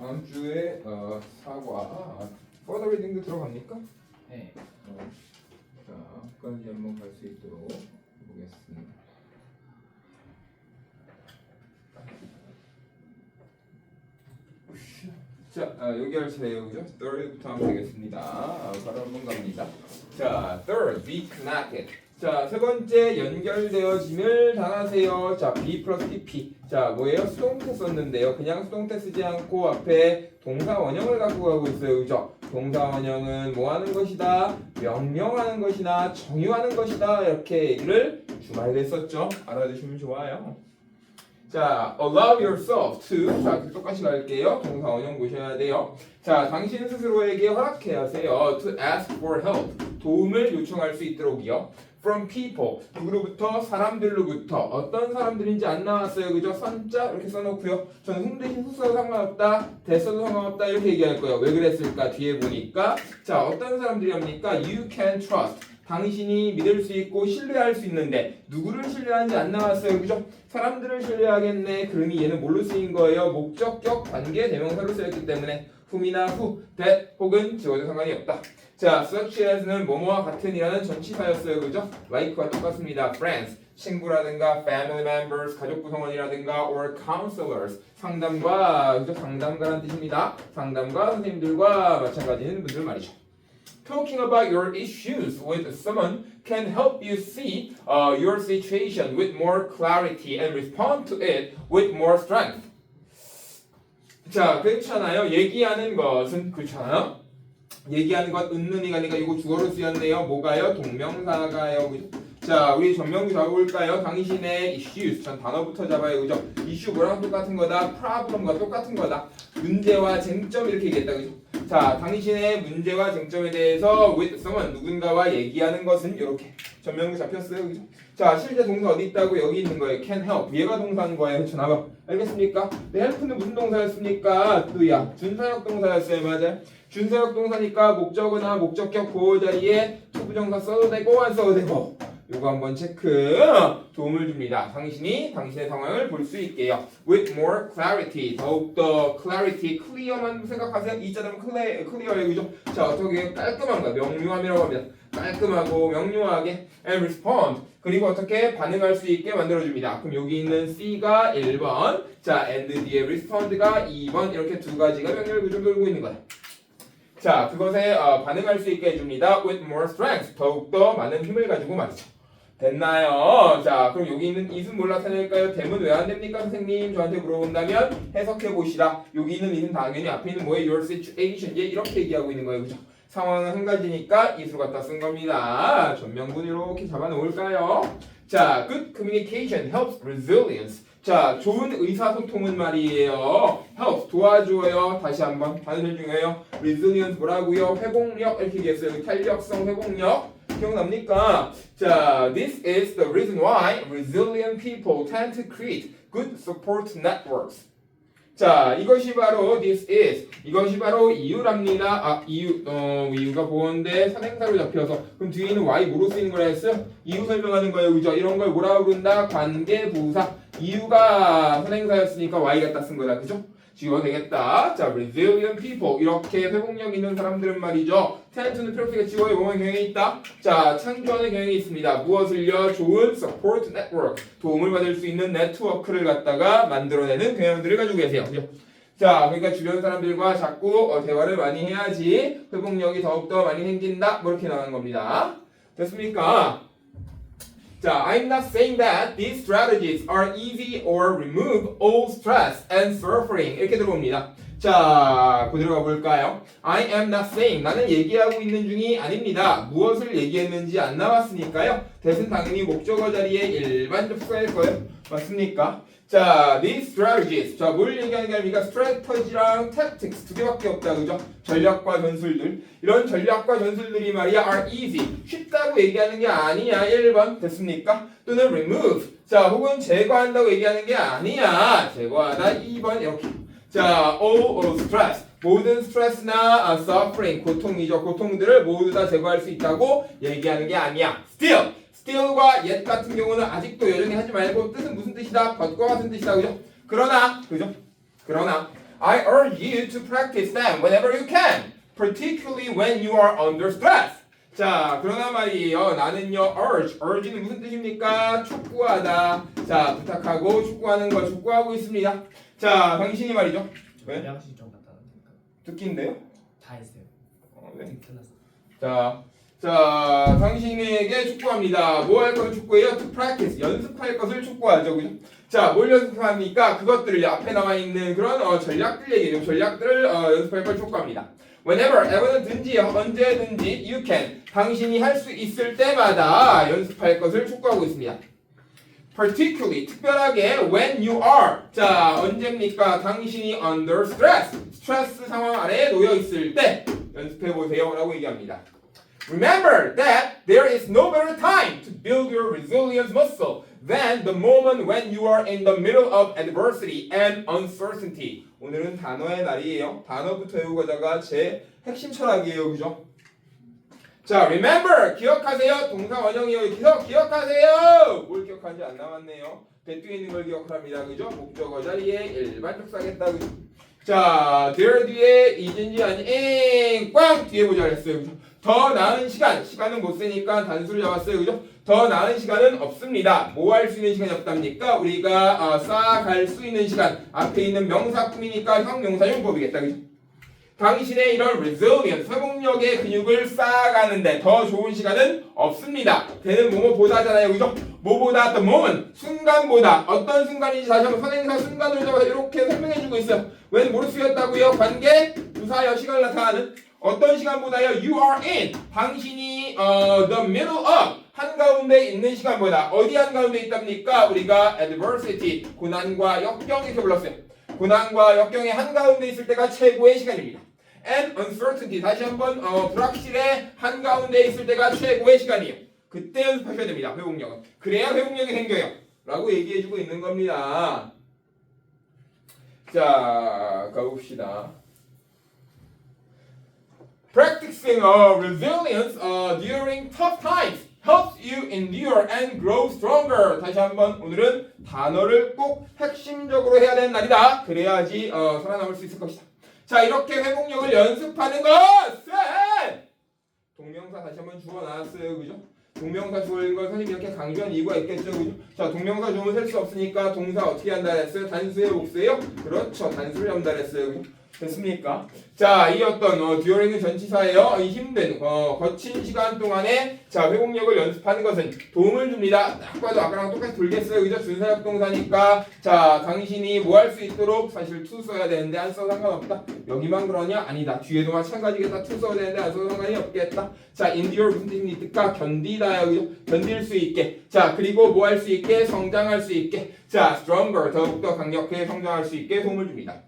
다음 주에 어, 사과 further reading도 들어갑니까? 네. 어, 자, 끝까지 한번 갈 수 있도록 해보겠습니다. 자, 아, 여기 할 차례예요, 그죠? third부터 하면 되겠습니다. 아, 바로 한번 갑니다. 자, third, be connected. 자, 세 번째 연결되어짐을 당하세요. 자, be 플러스 pp. 자, 뭐예요? 수동태 썼는데요. 그냥 수동태 쓰지 않고 앞에 동사 원형을 갖고 가고 있어요, 그죠? 동사 원형은 뭐 하는 것이다? 명령하는 것이나 정의하는 것이다. 이렇게 얘기를 주말에 썼죠. 알아두시면 좋아요. 자, allow yourself to. 자, 똑같이 갈게요. 동사 원형 보셔야 돼요. 자, 당신 스스로에게 허락해 하세요. to ask for help. 도움을 요청할 수 있도록이요. From people. 누구로부터? 사람들로부터. 어떤 사람들인지 안 나왔어요. 그죠? 선자 이렇게 써놓고요. 저는 흠 대신 후써도 상관없다. 대써도 상관없다. 이렇게 얘기할 거예요. 왜 그랬을까? 뒤에 보니까. 자, 어떤 사람들이 합니까? You can trust. 당신이 믿을 수 있고 신뢰할 수 있는데 누구를 신뢰하는지 안 나왔어요. 그죠? 사람들을 신뢰하겠네. 그러니 얘는 뭘로 쓰인 거예요? 목적격 관계 대명사로 쓰였기 때문에 whom이나 who, that 혹은 지워도 상관이 없다. 자, such as는 뭐뭐와 같은이라는 전치사였어요. 그죠? like와 똑같습니다. friends, 친구라든가 family members, 가족 구성원이라든가 or counselors, 상담과 그죠? 상담가라는 뜻입니다. 상담가 선생님들과 마찬가지인 분들 말이죠. Talking about your issues with someone can help you see uh, your situation with more clarity and respond to it with more strength. 자, 그렇잖아요. 얘기하는 것은 그렇잖아요. 얘기하는 것 은는이가 아니라 이거 주어로 쓰였네요. 뭐가요? 동명사가요. 자, 우리 전명구 잡아볼까요? 당신의 issues. 전 단어부터 잡아요. 그죠? 이슈 뭐랑 똑같은 거다? problem과 똑같은 거다. 문제와 쟁점 이렇게 얘기했다. 그죠? 자, 당신의 문제와 쟁점에 대해서 with someone 누군가와 얘기하는 것은 이렇게 전명구 잡혔어요. 그죠? 자, 실제 동사 어디 있다고 여기 있는 거예요. can help. 얘가 동사인 거예요. 그쵸? 나봐. 알겠습니까? 네, help는 무슨 동사였습니까? 또야. 준사역 동사였어요. 맞아요? 준사역 동사니까 목적어나 목적격 보호 자리에 투부정사 써도 되고 안 써도 되고 요거 한번 체크 도움을 줍니다. 당신이 당신의 상황을 볼 수 있게요. With more clarity 더욱더 clarity clear만 생각하세요. 이 자는 clear clear예요, 그죠? 자 어떻게 깔끔한가 명료함이라고 합니다. 깔끔하고 명료하게 and respond 그리고 어떻게 반응할 수 있게 만들어줍니다. 그럼 여기 있는 C가 1번, 자 and 뒤에 respond가 2번 이렇게 두 가지가 명령을 구조 돌고 있는 거다. 자, 그것에 어, 반응할 수 있게 해줍니다. With more strength. 더욱더 많은 힘을 가지고 말이죠. 됐나요? 자, 그럼 여기 있는 뭘 나타낼까요? 됨은 왜 안 됩니까, 선생님? 저한테 물어본다면 해석해 보시라. 여기 있는 it은 당연히 앞에 있는 뭐예요? Your situation. 얘 이렇게 얘기하고 있는 거예요. 그죠? 상황은 한 가지니까 it으로 갖다 쓴 겁니다. 전명분 이렇게 잡아 놓을까요? 자, good communication helps resilience. 자, 좋은 의사소통은 말이에요. help 도와줘요. 다시 한번 단어들 중에요. resilience 뭐라고요? 회복력 이렇게 얘기했어요. 탄력성, 회복력. 기억납니까? 자, this is the reason why resilient people tend to create good support networks. 자, 이것이 바로 this is 이것이 바로 이유랍니다. 아, 이유 어 이유가 보건데 선행사로 잡혀서 그럼 뒤에 있는 y 뭐로 쓰이는 거라 했어요? 이유 설명하는 거예요, 그죠? 이런 걸 뭐라 부른다? 관계 부사. 이유가 선행사였으니까 y 갖다 쓴 거다, 그죠? 지워 되겠다. 자, resilient people 이렇게 회복력 있는 사람들은 말이죠. tend는 필요피가 지워에 뭐만 경향이 있다. 자, 창조하는 경향이 있습니다. 무엇을요? 좋은 support network 도움을 받을 수 있는 네트워크를 갖다가 만들어내는 경향들을 가지고 계세요. 자, 그러니까 주변 사람들과 자꾸 어, 대화를 많이 해야지 회복력이 더욱더 많이 생긴다. 뭐 이렇게 나오는 겁니다. 됐습니까? 자, I'm not saying that these strategies are easy or remove all stress and suffering. 이렇게 들어옵니다. 자, 그대로 가볼까요? I am not saying. 나는 얘기하고 있는 중이 아닙니다. 무엇을 얘기했는지 안 나왔으니까요. 대신 당연히 목적어 자리에 일반 접수할 거예요. 맞습니까? 자, these strategies. 자, 뭘 얘기하는 게 아닙니까? strategy랑 tactics 두 개밖에 없다. 그죠? 전략과 전술들. 이런 전략과 전술들이 말이야 are easy. 쉽다고 얘기하는 게 아니야. 1번. 됐습니까? 또는 remove. 자, 혹은 제거한다고 얘기하는 게 아니야. 제거하다 2번. 이렇게. 자, all of stress. 모든 스트레스나 suffering, 고통이죠. 고통들을 모두 다 제거할 수 있다고 얘기하는 게 아니야. still. Still과 yet 같은 경우는 아직도 여전히 하지 말고 뜻은 무슨 뜻이다? 벗과 같은 뜻이다. 그죠? 그러나, 그죠? 그러나 I urge you to practice them whenever you can, particularly when you are under stress. 자, 그러나 말이에요. 나는요, urge. urge는 무슨 뜻입니까? 촉구하다. 자, 부탁하고 축구하는 거 축구하고 있습니다. 자, 당신이 말이죠. 왜? 양식 좀 놔드릴까요? 듣기인데요? 다 했어요. 어, 네. 아직 끝났어. 자, 자, 당신에게 축구합니다. 뭐 할 것을 축구해요? To practice. 연습할 것을 축구하죠. 그죠? 자, 뭘 연습합니까? 그것들을 앞에 나와 있는 그런 어, 전략들 얘기죠. 전략들을 어, 연습할 걸 축구합니다. Whenever, ever든지 언제든지 you can. 당신이 할 수 있을 때마다 연습할 것을 축구하고 있습니다. particularly 특별하게 when you are 자 언제입니까 당신이 under stress 스트레스 상황 아래에 놓여 있을 때 연습해 보세요라고 얘기합니다. Remember that there is no better time to build your resilience muscle than the moment when you are in the middle of adversity and uncertainty. 오늘은 단어의 날이에요. 단어부터 외우고다가 제 핵심 철학이에요, 그죠? 자, remember 기억하세요. 동사 원형이요. 여기서 기억하세요. 뭘 기억하는지 안 남았네요. 배 뒤에 있는 걸 기억합니다. 그죠? 목적어 자리에 일반 족사겠다. 그죠? 자, 뒤에 이진지 아니 꽝 뒤에 보자 그랬어요. 그죠? 더 나은 시간. 시간은 못 쓰니까 단수를 잡았어요. 그죠? 더 나은 시간은 없습니다. 뭐 할 수 있는 시간이 없답니까? 우리가 어, 쌓아갈 수 있는 시간. 앞에 있는 명사품이니까 형용사용법이겠다. 그죠? 당신의 이런 resilience, 회복력의 근육을 쌓아가는데 더 좋은 시간은 없습니다. 되는 뭐뭐보다잖아요. 그죠? 뭐보다 the moment, 순간보다 어떤 순간인지 다시 한번 선행사 순간으로 잡아서 이렇게 설명해주고 있어요. 웬 뭐로 쓰였다고요? 관계, 부사여 시간을 나타나는 어떤 시간보다요? You are in, 당신이 어, the middle of, 한가운데 있는 시간보다 어디 한가운데 있답니까? 우리가 adversity, 고난과 역경 이렇게 불렀어요. 고난과 역경의 한가운데 있을 때가 최고의 시간입니다. and uncertainty 다시 한번 어, 불확실의 한가운데 있을 때가 최고의 시간이에요. 그때 연습하셔야 됩니다. 회복력은. 그래야 회복력이 생겨요. 라고 얘기해주고 있는 겁니다. 자, 가봅시다. Practicing uh, resilience uh, during tough times helps you endure and grow stronger. 다시 한번 오늘은 단어를 꼭 핵심적으로 해야 되는 날이다. 그래야지 어, 살아남을 수 있을 것이다. 자, 이렇게 회복력을 연습하는 것은 동명사 다시 한번 주어 나왔어요. 그죠? 동명사 주어인 걸 선생님이 이렇게 강조한 이유가 있겠죠. 그죠? 자, 동명사 주어는 셀 수 없으니까 동사 어떻게 한다 했어요? 단수의 복수예요? 그렇죠. 단수를 한다 했어요. 됐습니까? 자, 이 어떤 어, 듀어링은 전치사예요. 이 힘든 어, 거친 시간 동안에 자 회복력을 연습하는 것은 도움을 줍니다. 딱 봐도 아까랑 똑같이 돌겠어요, 그죠? 준사역 동사니까 자 당신이 뭐 할 수 있도록 사실 to 써야 되는데 안 써도 상관없다. 여기만 그러냐? 아니다. 뒤에도 마찬가지겠다. to 써야 되는데 안 써도 상관이 없겠다. 자, endure 무슨 뜻입니까? 견디다요, 그죠? 견딜 수 있게. 자, 그리고 뭐 할 수 있게? 성장할 수 있게. 자, stronger 더욱더 강력하게 성장할 수 있게 도움을 줍니다.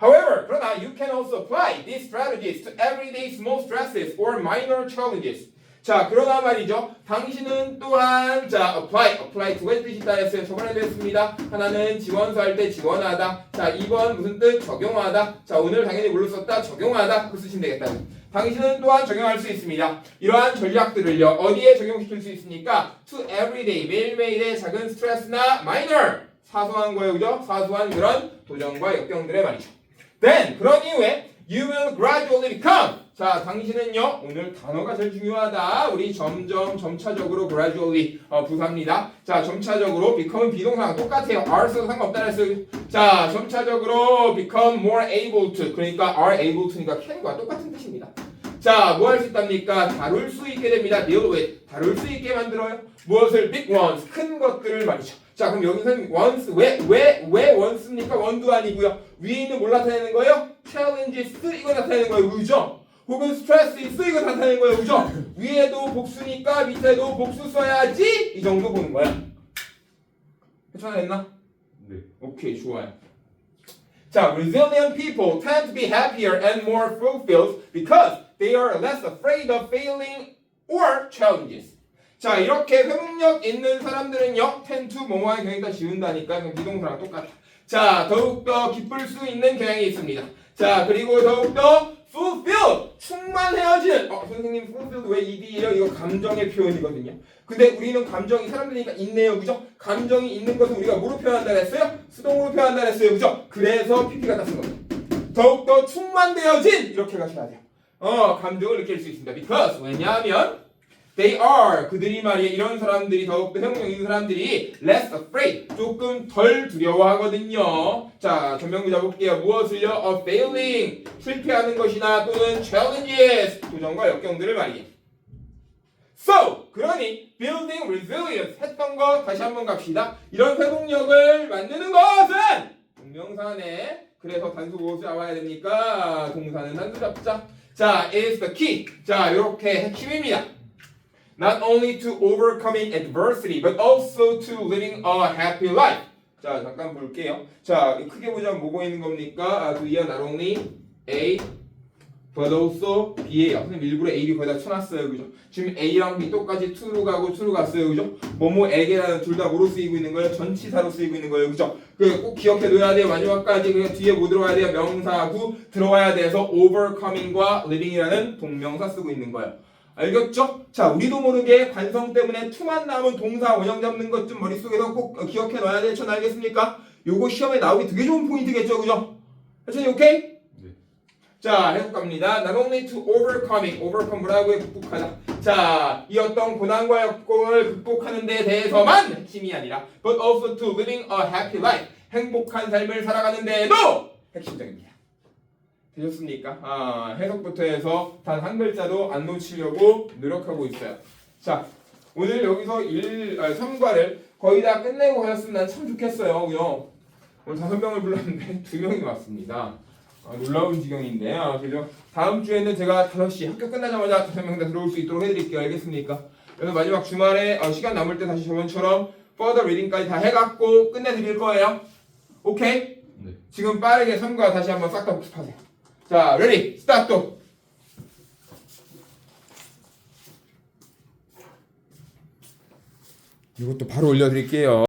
However, 그러나 you can also apply these strategies to everyday small stresses or minor challenges. 자, 그러나 말이죠. 당신은 또한 자, apply, apply 두 가지 뜻이 있다 했어요. 저번에도 했습니다. 하나는 지원서 할 때 지원하다. 자, 2번 무슨 뜻? 적용하다. 자, 오늘 당연히 뭘로 썼다? 적용하다. 그 쓰시면 되겠다. 당신은 또한 적용할 수 있습니다. 이러한 전략들을요. 어디에 적용시킬 수 있습니까? To everyday, 매일매일의 작은 스트레스나 minor, 사소한 거예요. 그죠? 사소한 그런 도전과 역경들의 말이죠. Then 그런 이후에 you will gradually become. 자 당신은요 오늘 단어가 제일 중요하다. 우리 점점 점차적으로 gradually 어, 부사입니다. 자 점차적으로 become 비동사랑 똑같아요. are 써도 상관없다 그랬어요. 자 점차적으로 become more able to. 그러니까 are able to니까 can과 똑같은 뜻입니다. 자 뭐 할 수 있답니까? 다룰 수 있게 됩니다. Deal with. 다룰 수 있게 만들어요. 무엇을? big ones. 큰 것들을 말이죠 자 그럼 여기서는 once 왜왜왜 once입니까 원도 아니고요 위에 있는 뭘 나타내는 거예요 challenges 이거 나타내는 거예요 그죠 혹은 스트레스 이거 나타내는 거예요 그죠 위에도 복수니까 밑에도 복수 써야지 이 정도 보는 거야 괜찮았나 네. 오케이 좋아요 자 resilient people tend to be happier and more fulfilled because they are less afraid of failing or challenges 자 이렇게 회복력 있는 사람들은요 to 뭐뭐하는 경향이 다 지운다니까 그냥 비동사랑 똑같아. 자 더욱더 기쁠 수 있는 경향이 있습니다. 자 그리고 더욱더 fulfilled 충만해야지는 어 선생님 fulfilled 왜 ed예요? 이거 감정의 표현이거든요. 근데 우리는 감정이 사람들이니까 있네요. 그죠? 감정이 있는 것을 우리가 뭐로 표현한다 했어요? 수동으로 표현한다 했어요. 그죠? 그래서 pp가 땄은 겁니다 더욱더 충만되어진 이렇게 가셔야 돼요. 어 감정을 느낄 수 있습니다. Because 왜냐하면 they are 그들이 말이야 이런 사람들이 더욱더 행동 있는 사람들이 less afraid 조금 덜 두려워하거든요. 자 전명구자 볼게요. 무엇을요? of failing 실패하는 것이나 또는 challenges 도전과 역경들을 말이에요. So 그러니 building resilience 했던 거 다시 한번 갑시다. 이런 회복력을 만드는 것은 동명사네. 그래서 단수 무엇을 잡아야 됩니까? 동사는 단수 잡자. 자, is the key. 자, 이렇게 핵심입니다. Not only to overcoming adversity, but also to living a happy life. 자, 잠깐 볼게요. 자, 크게 보자면 뭐고 있는 겁니까? 아, 그이어 not only A, but also B예요. 선생님 일부러 A, B 거기다 쳐놨어요. 그죠? 지금 A랑 B 똑같이 to로 가고 to로 갔어요. 그죠? 뭐뭐에게라는 둘 다 뭐로 쓰이고 있는 거예요? 전치사로 쓰이고 있는 거예요. 그죠? 그꼭 기억해 둬야 돼요. 마지막까지 그냥 뒤에 뭐 들어와야 돼요? 명사구 들어와야 돼서 overcoming과 living이라는 동명사 쓰고 있는 거예요. 알겠죠? 자, 우리도 모르게 관성 때문에 투만 남은 동사 원형 잡는 것 좀 머릿속에서 꼭 어, 기억해 놔야 될전 알겠습니까? 요거 시험에 나오기 되게 좋은 포인트겠죠, 그죠? 해천이 오케이? 네. 자, 해볼갑니다. Not only to overcoming, overcome 뭐라고요? 극복하다. 자, 이 어떤 고난과 역공을 극복하는 데 대해서만 핵심이 아니라, but also to living a happy life, 행복한 삶을 살아가는 데에도 핵심적입니다. 되셨습니까? 아, 해석부터 해서 단 한 글자도 안 놓치려고 노력하고 있어요. 자, 오늘 여기서 1, 아, 3과를 거의 다 끝내고 가셨으면 난 참 좋겠어요. 그죠? 오늘 다섯 명을 불렀는데 두 명이 왔습니다. 아, 놀라운 지경인데, 아, 그죠? 다음 주에는 제가 5시 학교 끝나자마자 다섯 명 다 들어올 수 있도록 해드릴게요. 알겠습니까? 그래서 마지막 주말에 어, 시간 남을 때 다시 저번처럼 further reading까지 다 해갖고 끝내드릴 거예요. 오케이? 네. 지금 빠르게 3과 다시 한번 싹 다 복습하세요. 자, 레디, 스타트! 이것도 바로 올려드릴게요.